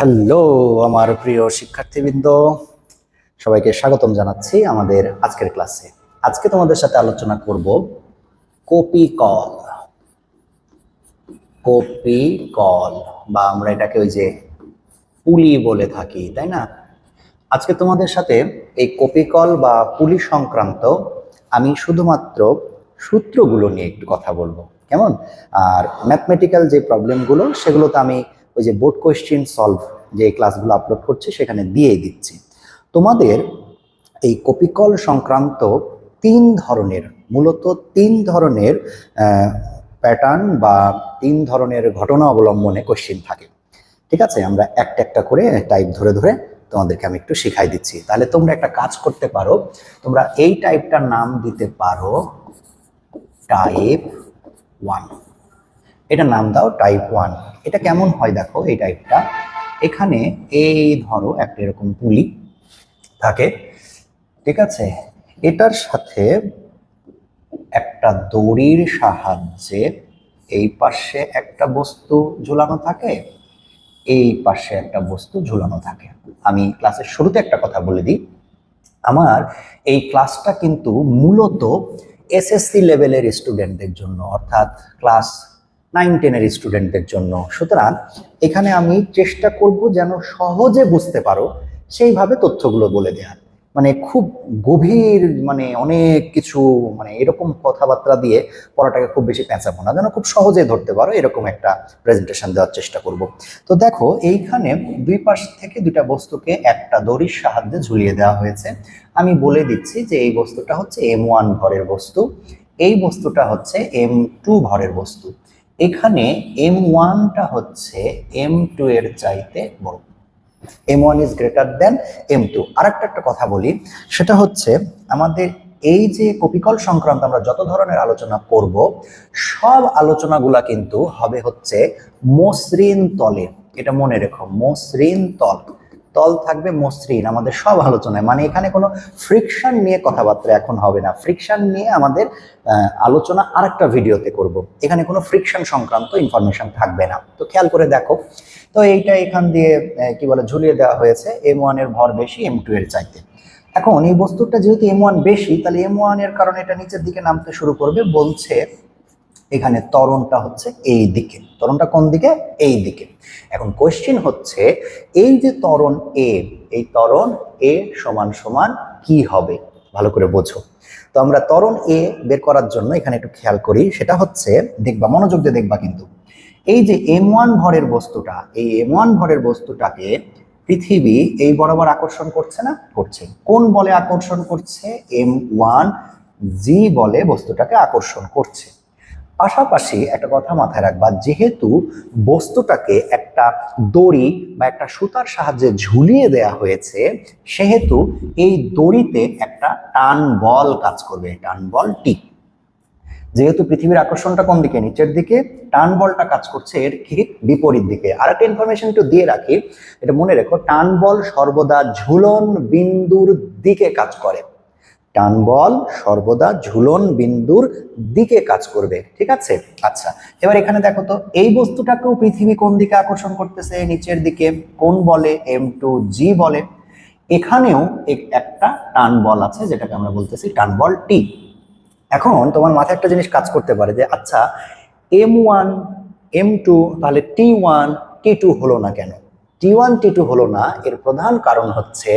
Hello, আমার প্রিয় শিক্ষার্থীবৃন্দ। সবাইকে স্বাগতম জানাচ্ছি আমাদের আজকের ক্লাসে। আজকে তোমাদের সাথে আলোচনা করব কপি কল। কপি কল, বা আমরা এটাকে ওই যে পুলি বলে থাকি, তাই না? আজকে তোমাদের সাথে এই কপি কল বা পুলি সংক্রান্ত আমি শুধুমাত্র সূত্রগুলো নিয়ে একটু কথা বলব। কেমন? আর ম্যাথমেটিক্যাল যে প্রবলেমগুলো সেগুলো তো আমি ওই যে বোর্ড কোয়েশ্চেন সলভ যে ক্লাসগুলো আপলোড করছে সেখানে দিয়ে দিচ্ছি। তোমাদের এই কপিকল সংক্রান্ত তিন ধরনের, মূলত তিন ধরনের প্যাটার্ন বা তিন ধরনের ঘটনা অবলম্বনে কোশ্চেন থাকে। ঠিক আছে? আমরা একটা একটা করে টাইপ ধরে ধরে তোমাদেরকে আমি একটু শিখাই দিচ্ছি। তাহলে তোমরা একটা কাজ করতে পারো, তোমরা এই টাইপটার নাম দিতে পারো টাইপ ওয়ান এটা নাম দাও টাইপ ওয়ান এটা কেমন হয় দেখো এই টাইপটা এখানে এই ধরো একটা এরকম পুলি থাকে, ঠিক আছে? এটার সাথে একটা দড়ির সাহায্যে এই পাশে একটা বস্তু ঝুলানো থাকে, এই পাশে একটা বস্তু ঝুলানো থাকে। আমি ক্লাসের শুরুতে একটা কথা বলে দিই। আমার এই ক্লাসটা কিন্তু মূলত এসএসসি লেভেলের স্টুডেন্টদের জন্য, অর্থাৎ ক্লাস নাইন টেনের স্টুডেন্টদের জন্য। সুতরাং এখানে আমি চেষ্টা করব যেন সহজে বুঝতে পারো সেইভাবে তথ্যগুলো বলে দেওয়ার মানে খুব গভীর মানে অনেক কিছু মানে এরকম কথাবার্তা দিয়ে পড়াটাকে খুব বেশি পেঁচাবো না। যেন খুব সহজে ধরতে পারো, এরকম একটা প্রেজেন্টেশন দেওয়ার চেষ্টা করব। তো দেখো, এইখানে দুই পাশ থেকে দুইটা বস্তুকে একটা দড়ির সাহায্যে ঝুলিয়ে দেওয়া হয়েছে। আমি বলে দিচ্ছি যে এই বস্তুটা হচ্ছে এম ওয়ান ভরের বস্তু, এই বস্তুটা হচ্ছে এম টু ভরের বস্তু। এখানে এম ওয়ানটা হচ্ছে এম টু এর চাইতে বড়। M one is greater than M two আর একটা একটা কথা বলি, সেটা হচ্ছে আমাদের এই যে কপিকল সংক্রান্ত আমরা যত ধরনের আলোচনা করব, সব আলোচনাগুলা কিন্তু হবে হচ্ছে মসৃণ তলে। এটা মনে রেখো, মসৃণ তল। তল থাকবে মসৃণ, আমাদের সব আলোচনায়। মানে এখানে কোনো ফ্রিকশন নিয়ে কথাবার্তা এখন হবে না। ফ্রিকশন নিয়ে আমাদের আলোচনা আরেকটা ভিডিওতে করব। এখানে কোনো ফ্রিকশন সংক্রান্ত ইনফরমেশন থাকবে না। তো খেয়াল করে দেখো। তো এইটা এখান দিয়ে কি বলে, ঝুলিয়ে দেওয়া হয়েছে। এম ওয়ানের ভর বেশি এম টু এর চাইতে। এখন এই বস্তুটা যেহেতু এম ওয়ান বেশি, তাহলে এম ওয়ানের কারণে এটা নিচের দিকে নামতে শুরু করবে। বলছে, এখানে ত্বরণটা হচ্ছে এই দিকে। ত্বরণটা কোন দিকে? এই দিকে। এখন কোয়েশ্চেন হচ্ছে, এই যে ত্বরণ এ এই ত্বরণ এ সমান সমান কি হবে? ভালো করে বোঝো। তো আমরা ত্বরণ এ বের করার জন্য এখানে একটু খেয়াল করি, সেটা হচ্ছে, দেখবা, মনোযোগ দিয়ে দেখবা কিন্তু। এই যে এম ওয়ান ভরের বস্তুটা, এই এম ওয়ান ভরের বস্তুটাকে পৃথিবী এই বরাবর আকর্ষণ করছে না? করছে। কোন বলে আকর্ষণ করছে? এম ওয়ান জি বলে বস্তুটাকে আকর্ষণ করছে। পাশাপাশি একটা কথা মাথায় রাখবা, যেহেতু বস্তুটাকে একটা দড়ি বা একটা সুতার সাহায্যে ঝুলিয়ে দেয়া হয়েছে, সেহেতু এই দড়িতে একটা টান বল কাজ করবে, টান বল টি। যেহেতু পৃথিবীর আকর্ষণটা কোন দিকে? নিচের দিকে। টান বলটা কাজ করছে এর ঠিক বিপরীত দিকে। আর একটা ইনফরমেশন একটু দিয়ে রাখি, এটা মনে রেখো, টান বল সর্বদা ঝুলন বিন্দুর দিকে কাজ করে। টান বল সর্বদা ঝুলন বিন্দুর দিকে কাজ করবে, ঠিক আছে? আচ্ছা এবার এখানে দেখো তো, এই বস্তুটাকেও পৃথিবী কোন দিকে আকর্ষণ করতেছে? নিচের দিকে। কোন বলে? এম টু জি বলে। এখানেও একটা টান বল আছে, যেটাকে আমরা বলতেছি টান বল টি এখন তোমার মাথায় একটা জিনিস কাজ করতে পারে যে আচ্ছা এম ওয়ান এম টু তাহলে টি ওয়ান টি টু হলো না কেন? টি ওয়ান টি টু হলো না। এর প্রধান কারণ হচ্ছে,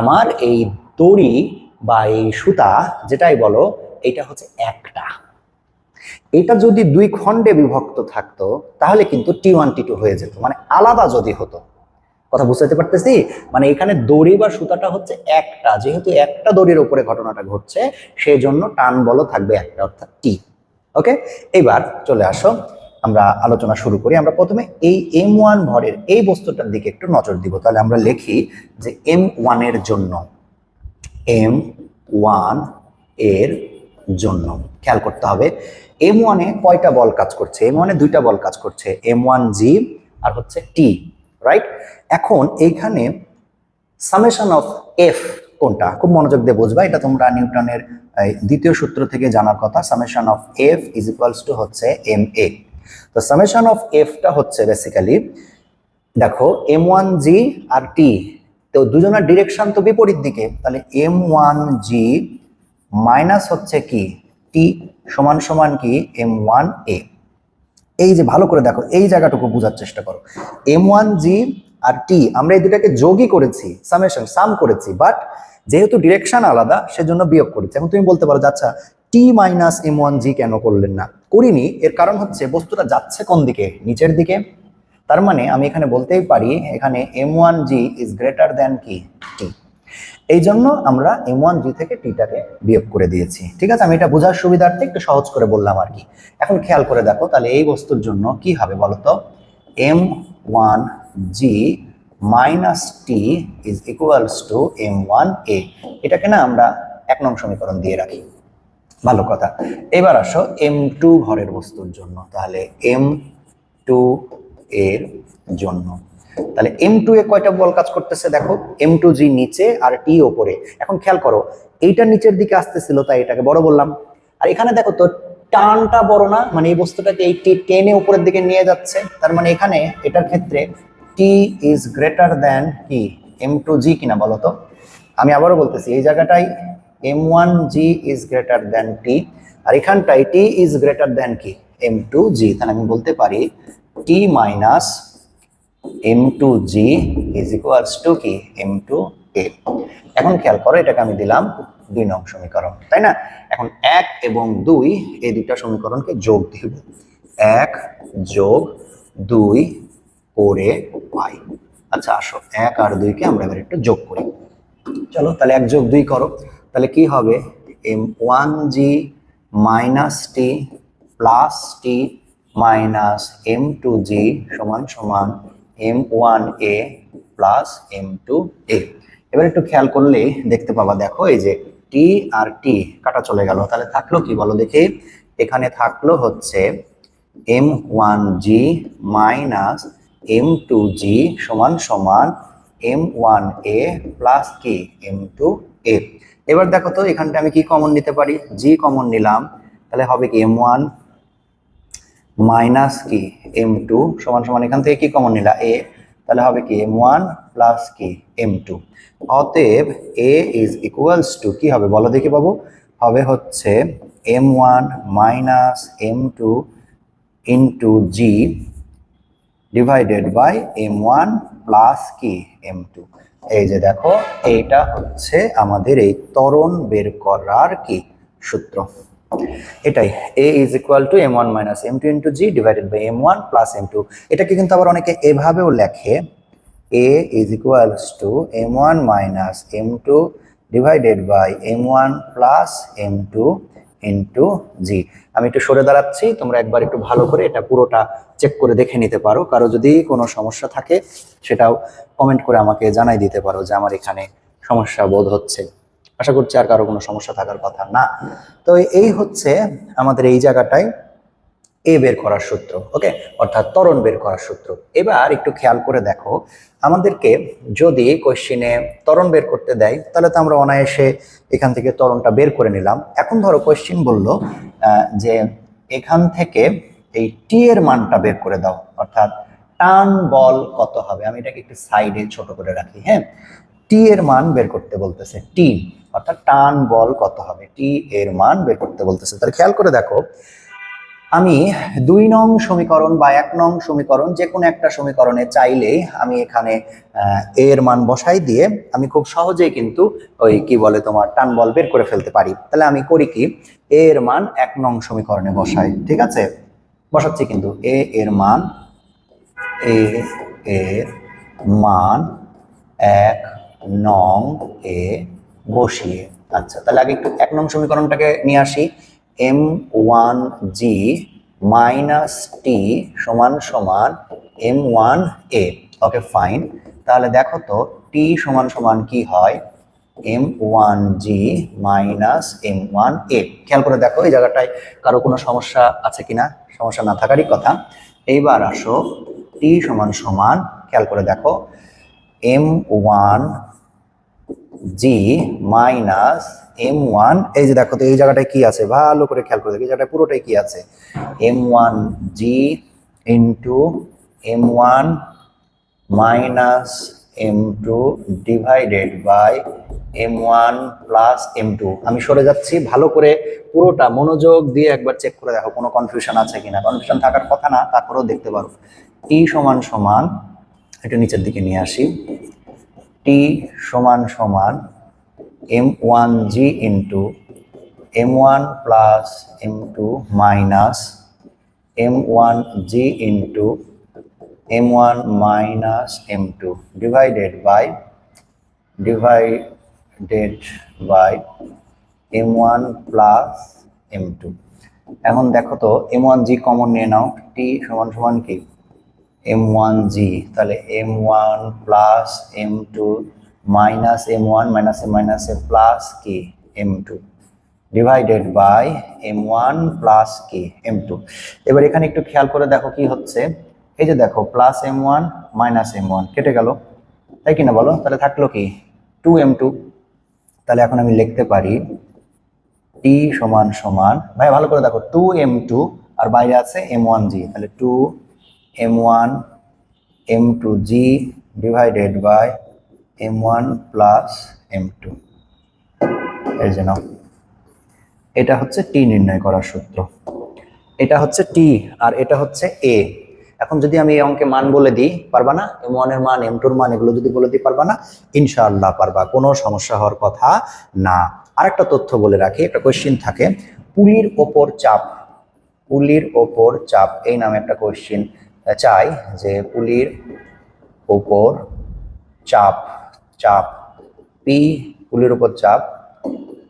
আমার এই দড়ি বা এই সুতা যেটাই বলো এটা হচ্ছে একটা। এটা যদি দুই খণ্ডে বিভক্ত থাকতো, তাহলে কিন্তু টি ওয়ান টি টু হয়ে যেত মানে আলাদা যদি হতো। কথা বুঝতে পারতেছি? মানে এখানে দড়ি বা সুতাটা হচ্ছে একটা, যেহেতু একটা দড়ির উপরে ঘটনাটা ঘটছে সেই জন্য টান বলও থাকবে একটা, অর্থাৎ টি ওকে এবার চলে আসো, আমরা আলোচনা শুরু করি। আমরা প্রথমে এই এম ওয়ান ভরের এই বস্তুটার দিকে একটু নজর দিব। তাহলে আমরা লিখি যে এম ওয়ানের জন্য। এম ওয়ানের জন্য। খেয়াল করতে হবে। এম ওয়ানে কয়টা বল কাজ করছে? এম ওয়ানে দুইটা বল কাজ করছে। এম ওয়ান জি আর হচ্ছে টি রাইট এখন এইখানে সামেশন অফ এফ কোনটা? খুব মনোযোগ দিয়ে বুঝবা। এটা তোমরা নিউটনের দ্বিতীয় সূত্র থেকে জানার কথা। Summation of F is equals to হচ্ছে এম এ তো সামেশন অফ এফটা হচ্ছে বেসিক্যালি দেখো এম ওয়ান জি আর টি তো দুজনের ডিরেকশন তো বিপরীত দিকে। তাহলে এম ওয়ান জি মাইনাস হচ্ছে কি? টি সমান সমান কি? এম ওয়ান এ এই যে ভালো করে দেখো, এই জায়গাটুকু বোঝার চেষ্টা করো। এম ওয়ান জি আর টি আমরা এই দুটাকে যোগই করেছি সামেশন সাম করেছি বাট যেহেতু ডিরেকশন আলাদা, সেজন্য বিয়োগ করেছি। এখন তুমি বলতে পারো আচ্ছা T minus M one G কেন করলেন না? করিনি, এর কারণ হচ্ছে বস্তুটা যাচ্ছে কোন দিকে? নিচের দিকে। তার মানে আমি এখানে বলতেই পারি, এখানে M one G is greater than কি টি এই জন্য আমরা এম ওয়ান জি থেকে টিটাকে বিয়োগ করে দিয়েছি। ঠিক আছে, আমি এটা বোঝার সুবিধার্থে একটু সহজ করে বললাম আর কি। এখন খেয়াল করে দেখো, তাহলে এই বস্তুর জন্য কি হবে বলতো? M one G minus T is equals to M one A এটাকে না আমরা এক নং সমীকরণ দিয়ে রাখি। ভালো কথা। এবার আসো এম টু ঘরের বস্তুর জন্য। তাহলে এম টু এর জন্য। তাহলে এম টু এ কয়টা বল কাজ করতেছে দেখো? এম টু জি নিচে আর টি ওপরে। এখন খেয়াল করো, এইটা নিচের দিকে আসতেছিল, তাই এটাকে বড় বললাম। আর এখানে দেখো তো, টানটা বড় না মানে এই বস্তুটাকে এই টি টেনে উপরের দিকে নিয়ে যাচ্ছে। তার মানে এখানে এটার ক্ষেত্রে টি ইজ গ্রেটার দ্যান কি এম টু জি কিনা বলো তো? আমি আবারও বলতেছি, এই জায়গাটাই M one G is greater than T আর এখানটাই টি ইজ গ্রেটার দ্যান কি এম টু জি তাহলে আমি বলতে পারি T minus M two G is equals to কি এম টু এ এখন খেয়াল করো, এটাকে আমি দিলাম দুই নং সমীকরণ, তাই না? এখন এক এবং দুই এই দুইটা সমীকরণকে যোগ দিব। এক যোগ দুই করে পাই। আচ্ছা আসো, এক আর দুইকে আমরা এবার একটু যোগ করি। চলো, তাহলে এক যোগ দুই করো। তাহলে কি হবে? M one G minus T plus T minus M two G সমান সমান M one A plus M two A এবার একটু খেয়াল করলে দেখতে পাবা, দেখো, এই যে টি আর টি কাটা চলে গেল। তাহলে থাকল কি বলো দেখি? এখানে থাকল হচ্ছে M one G minus M two G সমান সমান এম ওয়ান এ প্লাস কি? এম টু এ এবার দেখো তো, এখানটা আমি কি কমন নিতে পারি? জি কমন নিলাম। তাহলে হবে কি এম ওয়ান মাইনাস কি? এম টু সমান সমান এখান থেকে কি কমন নিলা? এ তাহলে হবে কি? এম ওয়ান প্লাস কি? এম টু অতএব এ ইজ ইকুয়ালস টু কি হবে? বলো দেখি বাবু। হবে হচ্ছে M one minus M two into G divided by M one plus কি? এম টু এই যে দেখো, এইটা হচ্ছে আমাদের এই ত্বরণ বের করার কি সূত্র। এটাই। A is equal to M one minus M two into G divided by M one plus M two এটাকে কিন্তু আবার অনেকে এভাবেও লেখে। A is equals to M one minus M two divided by M one plus M two into G আমি একটু সরে দাঁড়াচ্ছি, তোমরা একবার একটু ভালো করে এটা পুরোটা চেক করে দেখে নিতে পারো। কারও যদি কোনো সমস্যা থাকে, সেটাও কমেন্ট করে আমাকে জানাই দিতে পারো যে আমার এখানে সমস্যা বোধ হচ্ছে। আশা করছি আর কারও কোনো সমস্যা থাকার কথা না। তো এই হচ্ছে আমাদের এই জায়গাটায় এ বের করার সূত্র, ওকে? অর্থাৎ ত্বরণ বের করার সূত্র। এবার একটু খেয়াল করে দেখো, আমাদেরকে যদি কোশ্চিনে ত্বরণ বের করতে দেয়, তাহলে তো আমরা অনায়াসে এখান থেকে ত্বরণটা বের করে নিলাম। এখন ধরো কোশ্চিন বলল যে এখান থেকে এই টি এর মানটা বের করে দাও, অর্থাৎ টান বল কত হবে? আমি এটাকে একটু সাইডে ছোট করে রাখি হ্যাঁ? টি এর মান বের করতে বলতেছে টি অর্থাৎ টান বল কত হবে? টি এর মান বের করতে বলতেছে। তাহলে খেয়াল করে দেখো, আমি দুই নং সমীকরণ বা এক নং সমীকরণ যে কোনো একটা সমীকরণে চাইলেই আমি এখানে এর মান বসাই দিয়ে আমি খুব সহজেই কিন্তু ওই কি বলে তোমার টান বল বের করে ফেলতে পারি। তাহলে আমি করি কি? এর মান এক নং সমীকরণে বসাই, ঠিক আছে? বসাচ্ছি কিন্তু এ এর মান এ এর মান এক নং এ বসিয়ে। আচ্ছা তাহলে আগে একটু এক নং সমীকরণটাকে নিয়ে আসি। M one G minus T সমান সমান M one A okay fine তাহলে দেখো তো টি সমান সমান কি হয়? M one G minus M one A খেয়াল করে দেখো, এই জায়গাটায় কারও কোনো সমস্যা আছে কিনা? সমস্যা না থাকারই কথা। এইবার আসো টি সমান সমান, খেয়াল করে দেখো M one G minus M one এই যে দেখো তো এই জায়গাটায় কি আছে? ভালো করে খেয়াল করে দেখো, এই পুরোটাই কি আছে? M one G into M one minus M two divided by M one plus M two আমি সরে যাচ্ছি, ভালো করে পুরোটা মনোযোগ দিয়ে একবার চেক করে দেখো, কোনো কনফিউশন আছে কিনা। কনফিউশন থাকার কথা না, তারপরেও দেখতে পারো। টি সমান সমান, একটু নিচের দিকে নিয়ে আসি। টি সমান সমান M one G into M one plus M two minus M one G into M one minus M two divided by divided by M one plus M two এখন দেখো তো এম ওয়ান জি common নিয়ে নাও টি সমান সমান কি? M one G তাহলে M one plus M two minus M one minus A minus A plus কি M two divided by M one plus কি এম টু এবার এখানে একটু খেয়াল করে দেখো কি হচ্ছে। এই যে দেখো plus M one minus M one কেটে গেল। তাই কিনা বলো? তাহলে থাকল কি? টু এম টু তাহলে এখন আমি লিখতে পারি টি সমান সমান, ভাই ভালো করে দেখো টু এম টু আর বাইরে আছে এম ওয়ান জি তাহলে two M one M two G divided by M one plus M two এই যে নাও। এটা হচ্ছে টি নির্ণয় করার সূত্র। এটা হচ্ছে টি আর এটা হচ্ছে এ এখন যদি আমি এই অঙ্কে মান বলে দিই, পারবা না? এম ওয়ানের মান এম টুর মান, এগুলো যদি বলে দিই, পারবা না? ইনশাআল্লাহ পারবা, কোনো সমস্যা হওয়ার কথা না। আরেকটা তথ্য বলে রাখি, একটা কোয়েশ্চিন থাকে, পুলির ওপর চাপ। পুলির ওপর চাপ, এই নামে একটা কোয়েশ্চিন চাই যে পুলির উপর চাপ চাপ পি পুলির উপর চাপ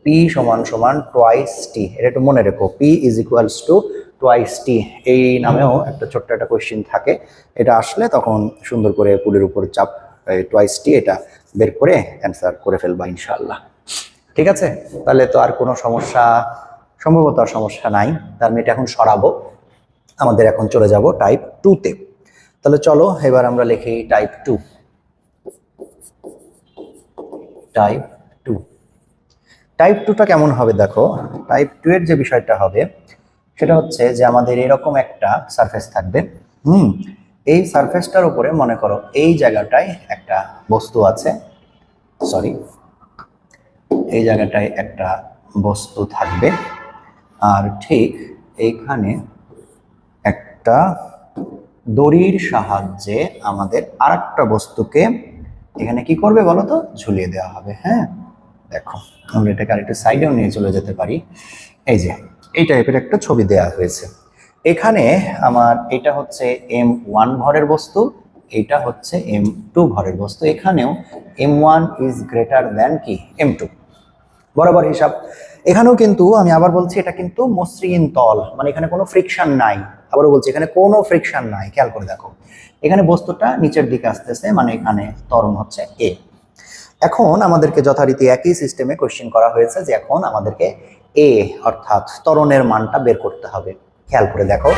পি সমান সমান টোয়াইস টি এটা একটু মনে রেখো P is equals to twice T এই নামেও একটা ছোট্ট একটা কোয়েশ্চেন থাকে। এটা আসলে তখন সুন্দর করে পুলির উপর চাপ টোয়াইস টি এটা বের করে অ্যান্সার করে ফেলবা ইনশাল্লাহ ঠিক আছে? তাহলে তো আর কোনো সমস্যা, সম্ভবত আর সমস্যা নাই। তার আমি এটা এখন সরাবো। আমাদের এখন চলে যাব টাইপ টুতে তাহলে চলো, এবার আমরা লিখি type two type two type টুটা কেমন হবে দেখো? টাইপ টু এর যে বিষয়টা হবে, সেটা হচ্ছে যে আমাদের এরকম একটা সারফেস থাকবে। হুম, এই সারফেসটার উপরে মনে করো এই জায়গাটায় একটা বস্তু আছে। সরি এই জায়গাটায় একটা বস্তু থাকবে। আর ঠিক এইখানে একটা দড়ির সাহায্যে আমাদের আরেকটা বস্তুকে এখানে কি করবে বলো তো? ঝুলিয়ে দেওয়া হবে হ্যাঁ? দেখো, আমরা এটাকে আরেকটু সাইডেও নিয়ে চলে যেতে পারি। এই যে, এই টাইপের একটা ছবি দেয়া হয়েছে। এখানে আমার এটা হচ্ছে এম ওয়ান ভরের বস্তু, এটা হচ্ছে এম টু ভরের বস্তু। এখানেও M one is greater than কি? এম টু বরাবর হিসাব। এখানেও কিন্তু আমি আবার বলছি, এটা কিন্তু মসৃণ তল মানে এখানে কোনো ফ্রিকশন নাই। আবারও বলছি, এখানে কোনো ফ্রিকশন নাই, খেয়াল করে দেখো। এখানে বস্তুটা নিচের দিকে আসতেছে মানে এখানে ত্বরণ হচ্ছে এ এখন আমাদেরকে যথারীতি একই সিস্টেমে কোশ্চেন করা হয়েছে যে এখন আমাদেরকে এ অর্থাৎ ত্বরণের মানটা বের করতে হবে। খেয়াল করে দেখো,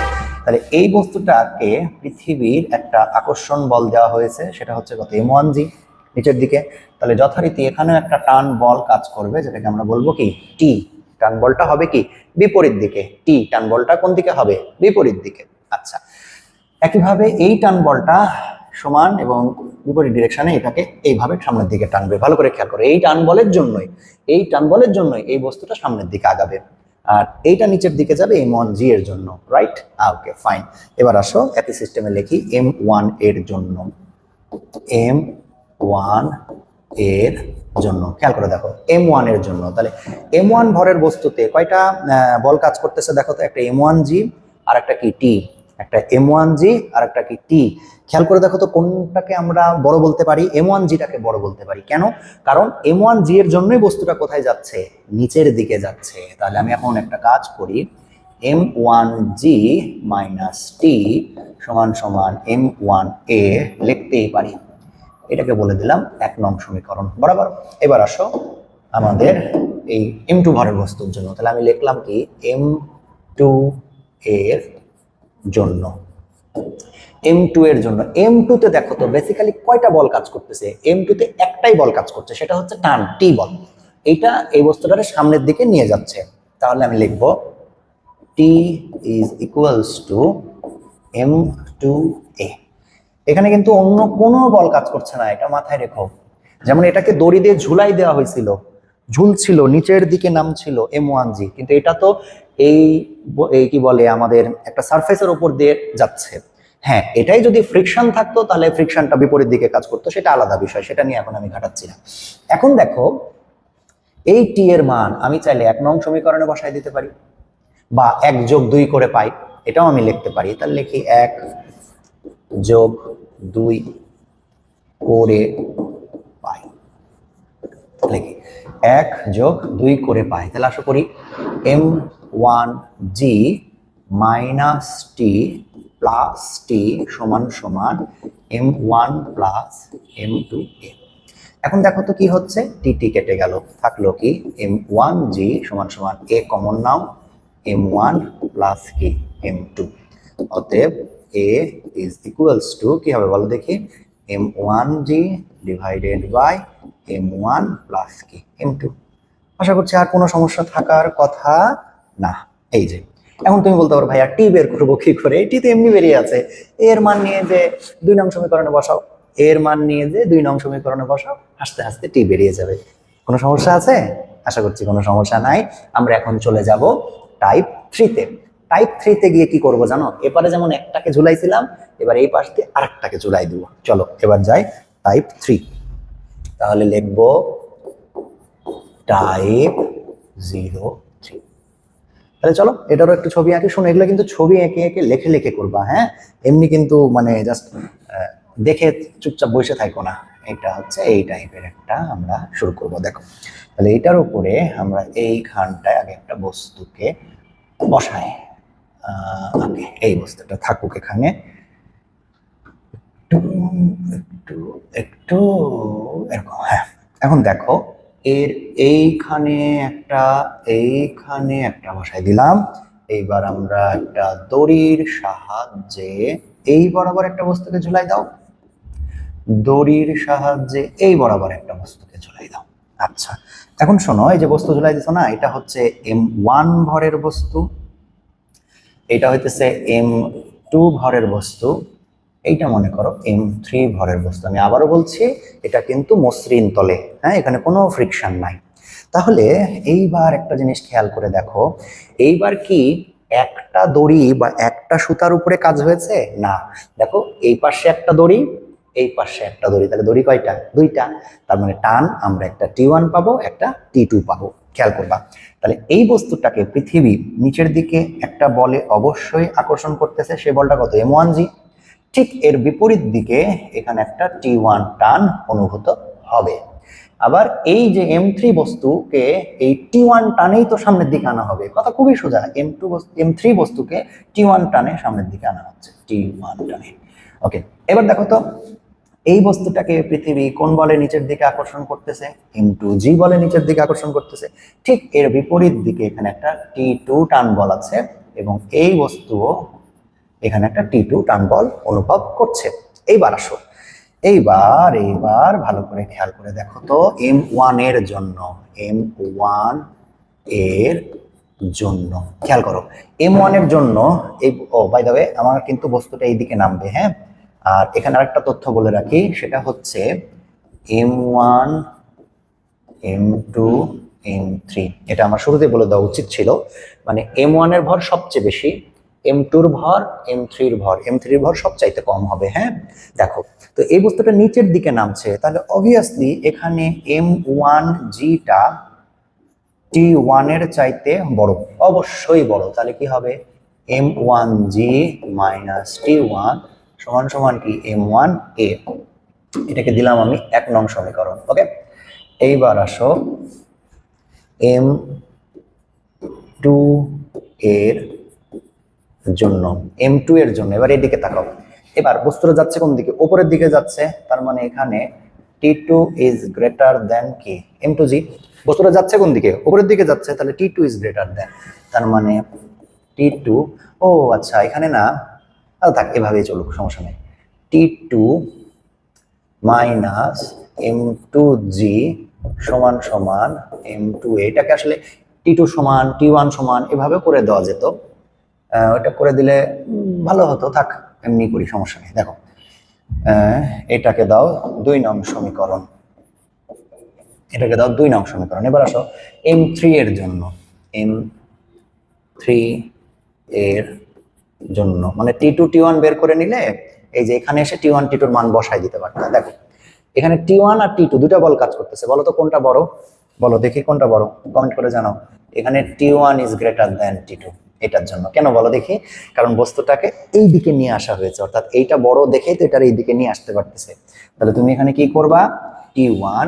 তাহলে এই বস্তুটাকে পৃথিবীর একটা আকর্ষণ বল দেওয়া হয়েছে, সেটা হচ্ছে কত এম ওয়ান জি নিচের দিকে। তাহলে যথারীতি এখানেও একটা টান বল কাজ করবে, যেটাকে আমরা বলব কি? টি টান বলটা হবে কি? বিপরীত দিকে। টি টান বলটা কোন দিকে হবে? বিপরীত দিকে। আচ্ছা। একইভাবে এই টান বলটা সমান এবং বিপরীত ডিরেকশনে এটাকে এইভাবে সামনের দিকে টানবে। ভালো করে খেয়াল করে। এই টান বলের জন্যই, এই টান বলের জন্যই এই বস্তুটা সামনের দিকে আগাবে। আর এইটা নিচের দিকে যাবে এম ওয়ান জি এর জন্য। রাইট ওকে ফাইন এবার আসো, একই সিস্টেমে লিখি এম ওয়ানের জন্য। এম ওয়ান এর জন্য। খেয়াল করে দেখো এম ওয়ানের জন্য। তাহলে এম ওয়ান ভরের বস্তুতে কয়টা বল কাজ করতেছে? দেখো তো, একটা এম ওয়ান জি আর একটা কি? টি একটা এম ওয়ান জি আর একটা কি? টি খেয়াল করে দেখো তো, কোনটাকে আমরা বড় বলতে পারি? এম ওয়ান জিটাকে বড় বলতে পারি। কেন? কারণ এম ওয়ান জি এর জন্যই বস্তুটা কোথায় যাচ্ছে? নিচের দিকে যাচ্ছে। তাহলে আমি এখন একটা কাজ করি। M one G minus T সমান সমান এম ওয়ান এ লিখতেই পারি। এটাকে বলে দিলাম এক নং সমীকরণ, বরাবর। এবার আসো আমাদের এই এম টু ভরের বস্তুর জন্য। তাহলে আমি লিখলাম কি? এম টু এর জন্য। এম টু এর জন্য। এম টু তে দেখো তো বেসিক্যালি কয়টা বল কাজ করতেছে? এম টু তে একটাই বল কাজ করছে, সেটা হচ্ছে টান টি বল। এইটা এই বস্তুটাকে সামনের দিকে নিয়ে যাচ্ছে। তাহলে আমি লিখব T is equals to M two A এখানে কিন্তু অন্য কোনো বল কাজ করছে না, এটা মাথায় রেখো। যেমন এটাকে দড়ি দিয়ে ঝুলাই দেওয়া হয়েছিল, ঝুলছিল, নিচের দিকে নামছিল এম ওয়ান জি কিন্তু এটা তো এই এই কি বলে আমাদের একটা সারফেসের উপর দিয়ে যাচ্ছে। হ্যাঁ এটাই যদি ফ্রিকশন থাকতো, তাহলে ফ্রিকশনটা বিপরীত দিকে কাজ করতো, সেটা আলাদা বিষয়, সেটা নিয়ে এখন আমি ঘাটাচ্ছি না। এখন দেখো, এই টি এর মান আমি চাইলে এক নং সমীকরণে বসায় দিতে পারি, বা এক যোগ দুই করে পাই, এটাও আমি লিখতে পারি। তাহলে লিখি এক যোগ দুই করে পাই। এক যোগ দুই করে পাই। তাহলে আশা করি M one G minus T plus T সমান সমান M one plus M two A. এখন দেখো তো কি হচ্ছে? টি টি কেটে গেল। থাকল কি? এম ওয়ান জি সমান সমান এ কমন নাও, এম ওয়ান প্লাস কি? M two. অতএব এ ইজ ইকুয়ালস টু কি হবে বলো দেখি? M one G divided by M one plus কি এম টু আশা করছি আর কোনো সমস্যা থাকার কথা না। এই যে, এখন তুমি বলতে পারো, ভাইয়া টি বের করব কি করে? টি তো এমনি বেরিয়ে আছে। এর মান নিয়ে যে দুই নং সমীকরণে বসাও এর মান নিয়ে যে দুই নং সমীকরণে বসাও হাসতে হাসতে টি বেরিয়ে যাবে। কোনো সমস্যা আছে? আশা করছি কোনো সমস্যা নাই। আমরা এখন চলে যাব টাইপ থ্রিতে টাইপ থ্রিতে গিয়ে কি করব জানো? এবারে যেমন একটাকে ঝুলাইছিলাম, এবার এই পাশ দিয়ে আরেকটাকে ঝুলাই দিব। চলো, এবার যাই টাইপ থ্রি তাহলে লিখব টাইপ জিরো থ্রি তাহলে চলো, এটারও একটু ছবি আঁকি। শোনো, এগুলো কিন্তু ছবি এঁকে এঁকে লেখে লেখে করবা হ্যাঁ? এমনি কিন্তু মানে জাস্ট দেখে চুপচাপ বসে থাকো না। এটা হচ্ছে এই টাইপের একটা আমরা শুরু করব, দেখো। তাহলে এটার উপরে আমরা এই খানটায় আগে একটা বস্তুকে বসাই। এই বস্তুটা থাকুক এখানে। একটু একটু একটু, এরকম হ্যাঁ। এখন দেখো, এর এইখানে একটা এইখানে একটা বসাই দিলাম। এইবার আমরা একটা দড়ির সাহায্যে, এই বরাবর একটা বস্তুকে ঝুলাই দাও। দড়ির সাহায্যে এই বরাবর একটা বস্তুকে ঝুলাই দাও। আচ্ছা এখন শোনো, এই যে বস্তু ঝুলাই দিছো না, এটা হচ্ছে এম ওয়ান ভরের বস্তু। এটা হইতেছে এম টু ভরের বস্তু। এইটা মনে করো এম থ্রি ভরের বস্তু। আমি আবারও বলছি, এটা কিন্তু মসৃণ তলে হ্যাঁ? এখানে কোনো ফ্রিকশন নাই। তাহলে এইবার একটা জিনিস খেয়াল করে দেখো, এইবার কি একটা দড়ি বা একটা সুতার উপরে কাজ হয়েছে? না। দেখো, এই পাশে একটা দড়ি, এই পাশে একটা দড়ি। তাহলে দড়ি কয়টা? দুইটা। তার মানে টান, আমরা একটা টি ওয়ান পাবো, একটা টি টু পাবো। খেয়াল করবা। তাহলে এই বস্তুটাকে পৃথিবী নিচের দিকে একটা বলে অবশ্যই আকর্ষণ করতেছে, সে বলটা কত? এম ওয়ান জি ঠিক এর বিপরীত দিকে এখানে একটা টি ওয়ান টান অনুভূত হবে। আবার এই যে এম থ্রি বস্তুকে, এই টি ওয়ান টানেই তো সামনের দিকে আনা হবে। কথা খুবই সোজা এম টু এম থ্রি বস্তুকে টি ওয়ান টানে সামনের দিকে আনা হচ্ছে টি ওয়ান টানে। ওকে এবার দেখো তো এই বস্তুটাকে পৃথিবী কোন বলে নিচের দিকে আকর্ষণ করতেছে? এম টু জি বলে নিচের দিকে আকর্ষণ করতেছে। ঠিক এর বিপরীত দিকে এখানে একটা টি টু টান বল আছে এবং এই বস্তুও এখানে একটা টি টু টান বল অনুভব করছে। এইবার আসো। এইবার এইবার ভালো করে খেয়াল করে দেখো তো এম ওয়ানের জন্য এম ওয়ানের জন্য, খেয়াল করো। এম ওয়ানের জন্য, এই, ও বাই দ্য ওয়ে আমার কিন্তু বস্তুটা এই দিকে নামবে হ্যাঁ? আর এখানে আরেকটা তথ্য বলে রাখি, সেটা হচ্ছে M one M two M three এটা আমার শুরুতে বলে দেওয়া উচিত ছিল। মানে এম ওয়ানের ভর সবচেয়ে বেশি এম টুর ভর এম থ্রির ভর। এম থ্রির ভর সবচাইতে কম হবে হ্যাঁ? দেখো, তো এই বস্তুটা নিচের দিকে নামছে, তাহলে অবভিয়াসলি এখানে এম ওয়ান জিটা টি ওয়ানের চাইতে বড়, অবশ্যই বড়। তাহলে কি হবে? M one G minus T one সমান সমান কি? এম ওয়ান এ এটাকে দিলাম আমি এক নং সমীকরণ ওকে এইবার আসো এম টু এর জন্য এম টু এর জন্য, এবার এদিকে তাকাও। এবার বস্তুটা যাচ্ছে কোন দিকে? ওপরের দিকে যাচ্ছে, তার মানে এখানে T two is greater than কি এম টু জি বস্তুটা যাচ্ছে কোন দিকে? ওপরের দিকে যাচ্ছে, তাহলে T two is greater than তার মানে টি টু ও আচ্ছা এখানে না আচ্ছা থাক, এভাবেই চলুক, সমস্যা নেই। T two minus M two G সমান সমান এম টু এটাকে আসলে টি টু সমান টি ওয়ান সমান, এভাবে করে দেওয়া যেত। ওটা করে দিলে ভালো হতো, থাক, এমনি করি, সমস্যা নেই। দেখো এটাকে দাও দুই নং সমীকরণ। এটাকে দাও দুই নং সমীকরণ। এবার আসো এম থ্রি এর জন্য। এম থ্রি এর জন্য। মানে টি টু টি ওয়ান বের করে নিলে এই যে এখানে এসে টি ওয়ান টি টুর মান বসাই দিতে পারতো দেখো, এখানে টি ওয়ান আর টি টু দুটা বল কাজ করতেছে। বলো তো কোনটা বড়? বলো, দেখি কোনটা বড়। কমেন্ট করে জানাও। এখানে T one is greater than T two এটার জন্য। কেন বলো দেখি? কারণ বস্তুটাকে এই দিকে নিয়ে আসা হয়েছে। অর্থাৎ এইটা বড় দেখেই তো এটার এই দিকে নিয়ে আসতে পারতেছে। তাহলে তুমি এখানে কি করবা? T one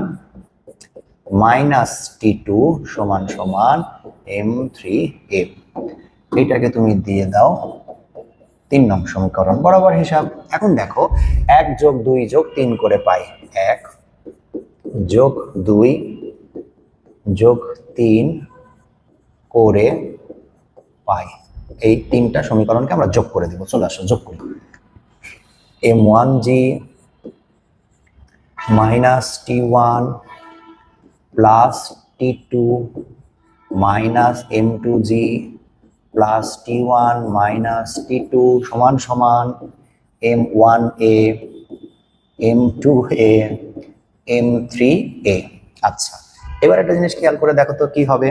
minus T two সমান সমান এম থ্রি এফ এইটাকে তুমি দিয়ে দাও। তিন নং সমীকরণ, বরাবর হিসাব। এখন দেখো, এক যোগ দুই যোগ তিন করে পাই। এক যোগ দুই যোগ তিন করে পাই। এই তিনটা সমীকরণকে আমরা যোগ করে দেবো। চলে আসো, যোগ করি। M one G minus T one plus T two minus M two G plus T one minus T two সমান সমান M one A, M two A, M three A. আচ্ছা এবার একটা জিনিস খেয়াল করে দেখো তো কি হবে?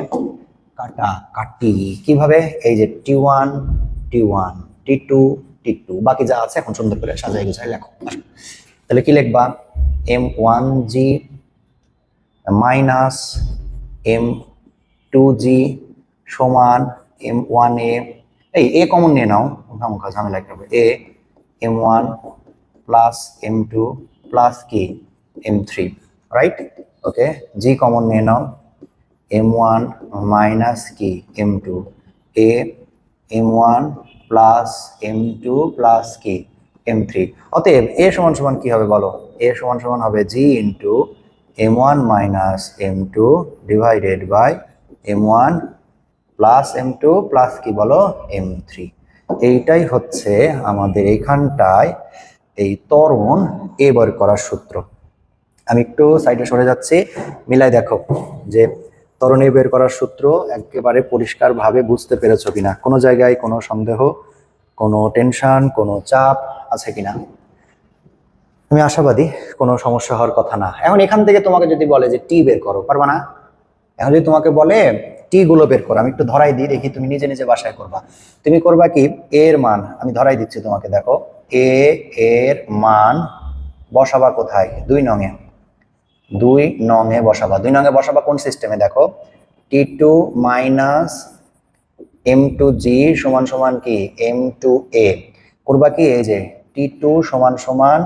কাটা, কাটি, কীভাবে? এই যে T one T one, T two T two, বাকি যা আছে এখন সুন্দর করে সাজাই গুছাই, লেখো। তাহলে কি লিখবা? M one G minus M two G সমান এম ওয়ান এ এই এ কমন নিয়ে নাও খামোখা ঝামেলা একটা হবে A M one plus M two plus কি M three right okay G common নিয়ে নাও এম ওয়ান মাইনাস কি M two A M one plus M two plus কি এম থ্রি অতএব এ সমান সমান কি হবে বলো? এ সমান সমান হবে G into M one minus M two divided by M one plus M two plus কি বলো? এম থ্রি এইটাই হচ্ছে আমাদের এইখানটায় এই ত্বরণ এ বের করার সূত্র। আমি একটু সাইডে সরে যাচ্ছি। মিলাই দেখো যে ত্বরণে বের করার সূত্র একেবারে পরিষ্কারভাবে বুঝতে পেরেছ কিনা। কোনো জায়গায় কোনো সন্দেহ, কোনো টেনশন কোনো চাপ আছে কিনা? আমি আশাবাদী কোনো সমস্যা হওয়ার কথা না। এখন এখান থেকে তোমাকে যদি বলে যে টি বের করো, পারবা না? এখন যদি তোমাকে বলে টি গুলো বের করো। আমি একটু ধরাই দিই, দেখি তুমি নিজে নিজে বাসায় করবা। তুমি করবা কি? এর মান, আমি ধরাই দিচ্ছি তোমাকে, দেখো। এ, এর মান বসাবা কোথায়? দুই নঙে। দুই নঙে বসাবা। দুই নঙে বসাবা কোন সিস্টেমে দেখো। T two minus M two G সমান সমান কি? এম টু এ করবা কি? এই যে টি টু সমান সমান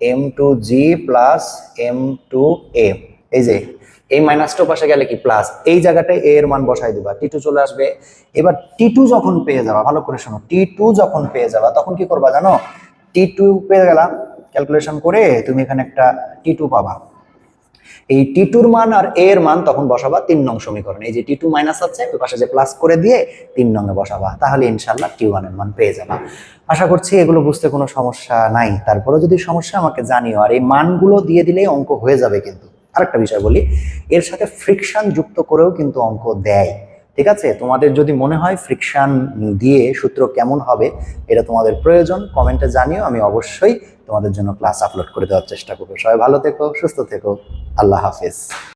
M two G plus M two A এই যে এই মাইনাসটা পাশে গেলে কি প্লাস এই জায়গাটায় এ এর মান বসাই দিবা। টি টু চলে আসবে। এবার টি টু যখন পেয়ে যাবা, ভালো করে শোনো টি টু যখন পেয়ে যাবা, তখন কি করবা জানো? টি টু পেয়ে গেলাম ক্যালকুলেশন করে তুমি এখানে একটা টি টু পাবা। এই টি টুর মান আর এর মান তখন বসাবা তিন নং সমীকরণ। এই যে টি টু মাইনাস আছে, ওই পাশে যে প্লাস করে দিয়ে তিন নঙে বসাবা। তাহলে ইনশাল্লাহ টি ওয়ানের মান পেয়ে যাবা। আশা করছি এগুলো বুঝতে কোনো সমস্যা নাই। তারপরে যদি সমস্যা, আমাকে জানিও। আর এই মানগুলো দিয়ে দিলেই অঙ্ক হয়ে যাবে কিন্তু। আরেকটা বিষয় বলি, এর সাথে ফ্রিকশন যুক্ত করেও কিন্তু অঙ্ক দেয়। ঠিক আছে? তোমাদের যদি মনে হয় ফ্রিকশান দিয়ে সূত্র কেমন হবে, এটা তোমাদের প্রয়োজন কমেন্টে জানিও, আমি অবশ্যই তোমাদের জন্য ক্লাস আপলোড করে দেওয়ার চেষ্টা করব। সবাই ভালো থেকো, সুস্থ থেকো, আল্লাহ হাফেজ।